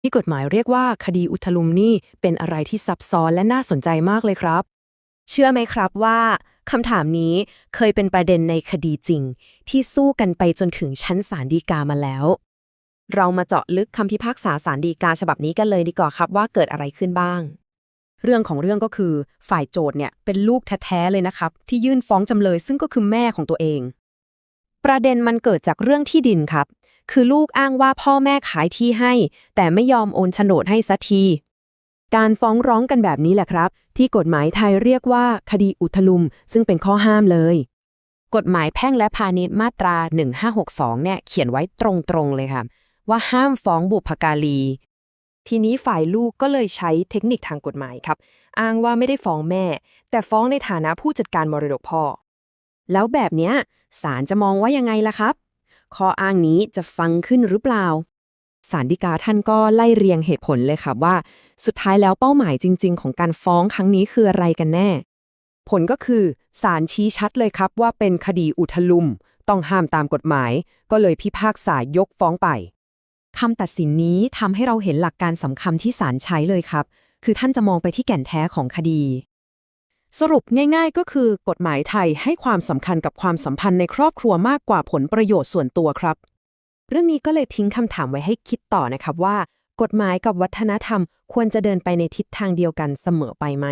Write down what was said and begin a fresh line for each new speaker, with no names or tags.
ที่กฎหมายเรียกว่าคดีอุทลุมนี่เป็นอะไรที่ซับซ้อนและน่าสนใจมากเลยครับ
เชื่อไหมครับว่าคำถามนี้เคยเป็นประเด็นในคดีจริง ที่สู้กันไปจนถึงชั้นศาลฎีกามาแล้ว เรามาเจาะลึกคำพิพากษาศาลฎีกาฉบับนี้กันเลยดีกว่าครับว่าเกิดอะไรขึ้นบ้าง
เรื่องของเรื่องก็คือฝ่ายโจทย์เนี่ยเป็นลูกแท้ๆเลยนะครับ ที่ยื่นฟ้องจำเลยซึ่งก็คือแม่ของตัวเอง
ประเด็นมันเกิดจากเรื่องที่ดินครับ คือลูกอ้างว่าพ่อแม่ขายที่ให้ แต่ไม่ยอมโอนโฉนดให้สักที
การฟ้องร้องกันแบบนี้แหละครับ ที่กฎหมายไทยเรียกว่า คดีอุทลุม ซึ่งเป็นข้อห้ามเลย
กฎหมายแพ่งและพาณิชย์มาตรา 1562 เนี่ยเขียนไว้ตรงๆเลยค่ะ ว่าห้ามฟ้องบุพการีทีนี้ฝ่ายลูกก็เลยใช้เทคนิคทางกฎหมายครับ อ้างว่าไม่ได้ฟ้องแม่ แต่ฟ้องในฐานะผู้จัดการมรดกพ่อ แล้วแบบเนี้ยศาลจะมองว่ายังไงล่ะครับ ข้ออ้างนี้จะฟังขึ้นหรือเปล่า
ศาลฎีกาท่านก็ไล่เรียงเหตุผลเลยครับว่า สุดท้ายแล้วเป้าหมายจริง ๆ ของการฟ้องครั้งนี้คืออะไรกันแน่ ผลก็คือศาลชี้ชัดเลยครับว่าเป็นคดีอุทลุม ต้องห้ามตามกฎหมาย ก็เลยพิพากษายกฟ้องไปคำตัดสินนี้ทำให้เราเห็นหลักการสำคัญที่ศาลใช้เลยครับ คือท่านจะมองไปที่แก่นแท้ของคดี สรุปง่ายๆ ก็คือกฎหมายไทยให้ความสำคัญกับความสัมพันธ์ในครอบครัวมากกว่าผลประโยชน์ส่วนตัวครับ เรื่องนี้ก็เลยทิ้งคำถามไว้ให้คิดต่อนะครับว่า กฎหมายกับวัฒนธรรมควรจะเดินไปในทิศทางเดียวกันเสมอไปไหม